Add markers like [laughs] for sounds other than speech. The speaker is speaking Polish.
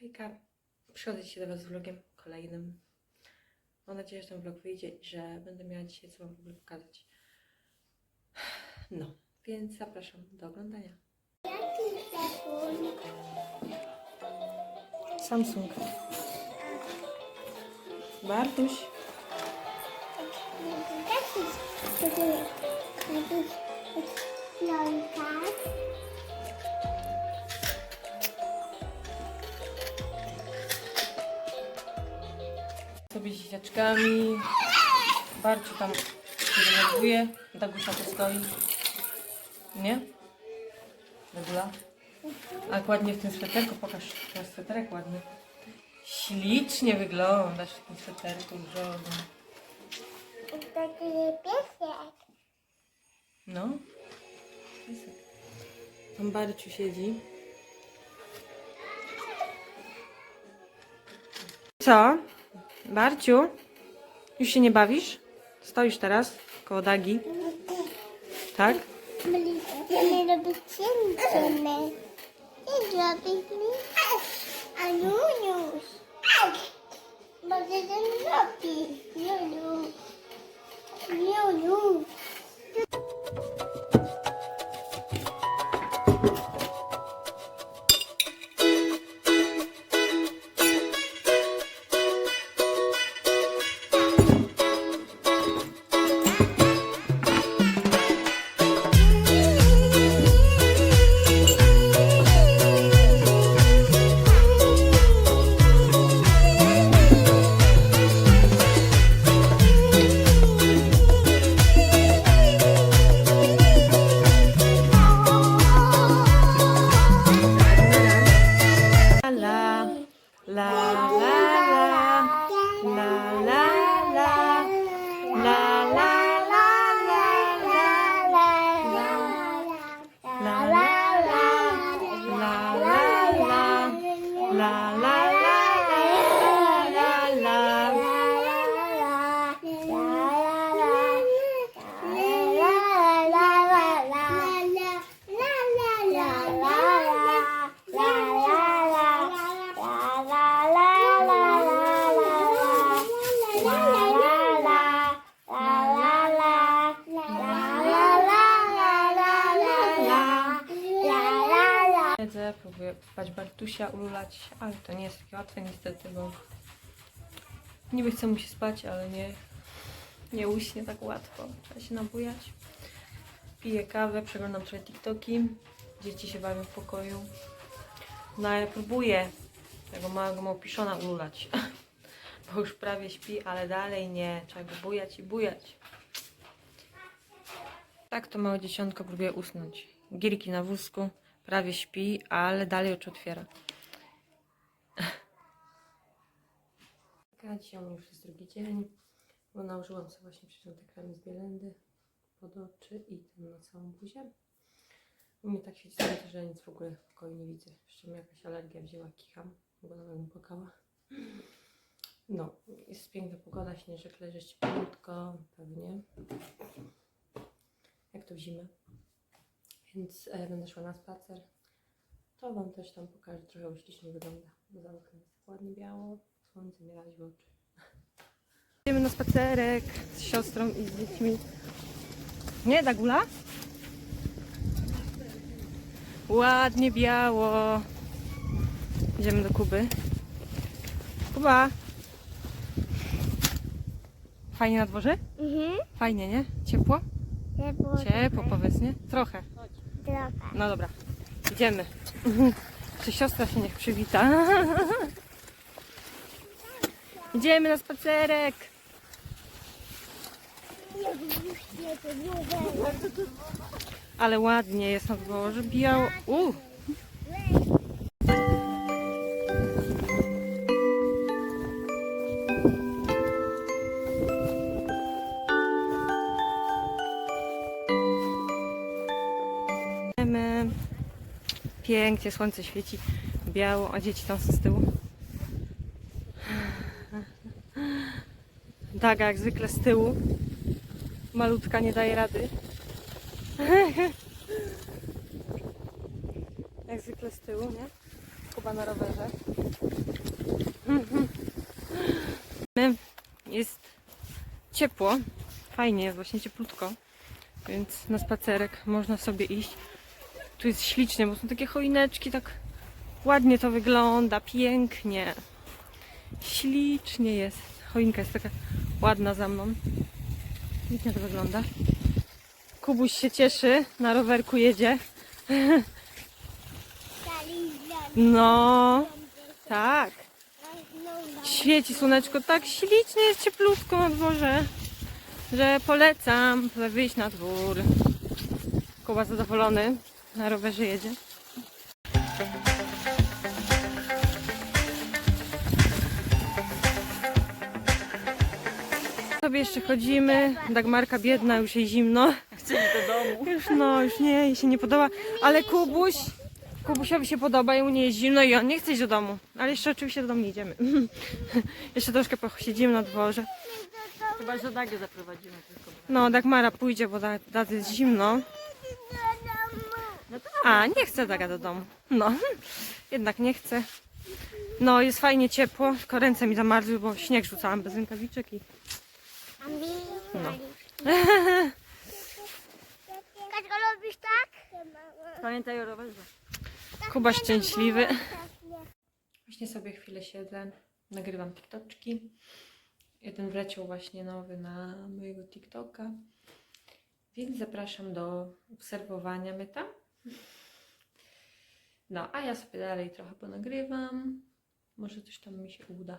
Hejka, przychodzę dzisiaj do Was z vlogiem kolejnym. Mam nadzieję, że ten vlog wyjdzie i że będę miała dzisiaj co Wam w ogóle pokazać. No, więc zapraszam do oglądania. Samsung. Bartuś. Sobie z dzieciaczkami. Barciu tam się denerwuje. Dagusia tu stoi. Nie? Dagula? A ładnie w tym sweterku. Pokaż ten sweterek ładny. Ślicznie wyglądasz w tym sweterku brzozem. No. Piesek. Tam Barciu siedzi. Co? Barciu? Już się nie bawisz? Stoisz teraz koło Dagi, tak? Będziemy robić cięcie. Nie zrobić mi. A Juniusz. Może ten robi. La la próbuję spać Bartusia, ululać, ale to nie jest takie łatwe niestety, bo niby chce mu się spać, ale nie, nie uśnie tak łatwo. Trzeba się nabujać. Piję kawę, przeglądam trochę TikToki. Dzieci się bawią w pokoju. No ale próbuję tego małego małpiszona ululać. [laughs] Bo już prawie śpi, ale dalej nie. Trzeba go bujać i bujać. Tak to małe dzieciątko próbuje usnąć. Gierki na wózku, prawie śpi, ale dalej oczy otwiera. Tak, Dzisiaj już jest drugi dzień, bo nałożyłam sobie właśnie przeciątek krem z Bielendy pod oczy i ten na całą buzię. U mnie tak świeci słońce, że nic w ogóle w pokoju nie widzę. Jeszcze mnie jakaś alergia wzięła, kicham, bo nawet mi płakała. No, jest piękna pogoda, śnieżek leży cieplutko, pewnie. Jak to w zimę. Więc e, będę szła na spacer. To Wam też tam pokażę trochę, ślicznie wygląda. Za oknem jest ładnie biało, słońce nie razi w oczy. Idziemy na spacerek z siostrą i z dziećmi. Nie, Dagula? Ładnie biało. Idziemy do Kuby. Kuba! Fajnie na dworze? Mhm. Fajnie, nie? Ciepło? Ciepło. Ciepło powiedz, nie? Trochę. No dobra, idziemy. Czy siostra się niech przywita? Idziemy na spacerek. Ale ładnie jest na dworze, biało. U. idziemy. Pięknie, słońce świeci, biało, a dzieci tam są z tyłu. Daga jak zwykle z tyłu. Malutka nie daje rady. jak zwykle z tyłu, nie? Kuba na rowerze. Jest ciepło, fajnie, jest właśnie cieplutko, więc na spacerek można sobie iść. Tu jest ślicznie, bo są takie choineczki, tak ładnie to wygląda, pięknie. Ślicznie jest. Choinka jest taka ładna za mną. Pięknie to wygląda. Kubuś się cieszy, na rowerku jedzie. No, tak. Świeci słoneczko, tak ślicznie jest cieplutko na dworze, że polecam wyjść na dwór. Kuba zadowolony, na rowerze jedzie. Sobie jeszcze chodzimy, Dagmarka biedna, już jej zimno. Iść do domu. Już no, już nie, jej się nie podoba, ale Kubuś, Kubusiowi się podoba i u niej jest zimno i on nie chce iść do domu. Ale jeszcze oczywiście do domu nie idziemy. [laughs] jeszcze troszkę posiedzimy na dworze. Chyba, że Dagę zaprowadzimy tylko. No, Dagmara pójdzie, bo da, da jest zimno. A, nie chce Daga do domu. No, [laughs] jednak nie chce. No, jest fajnie ciepło, tylko ręce mi zamarzły, bo śnieg rzucałam bez rękawiczek i No. Kaczka lubisz tak? Pamiętaj o rowerze. Kuba szczęśliwy. Właśnie sobie chwilę siedzę, nagrywam TikToczki. Jeden wleciał właśnie nowy na mojego TikToka. Więc zapraszam do obserwowania mnie tam. No, a ja sobie dalej trochę ponagrywam. Może coś tam mi się uda.